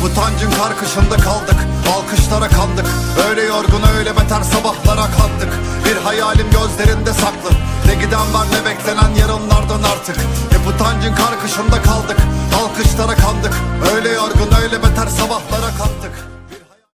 gitme Ve bu tancın karkışında kaldık. Alkışlara kandık. Öyle yorgun öyle beter sabahlara kandık Bir hayalim gözlerinde saklı. Ne giden var ne beklenen yarınlardan artık. Hep utancın karkışında kaldık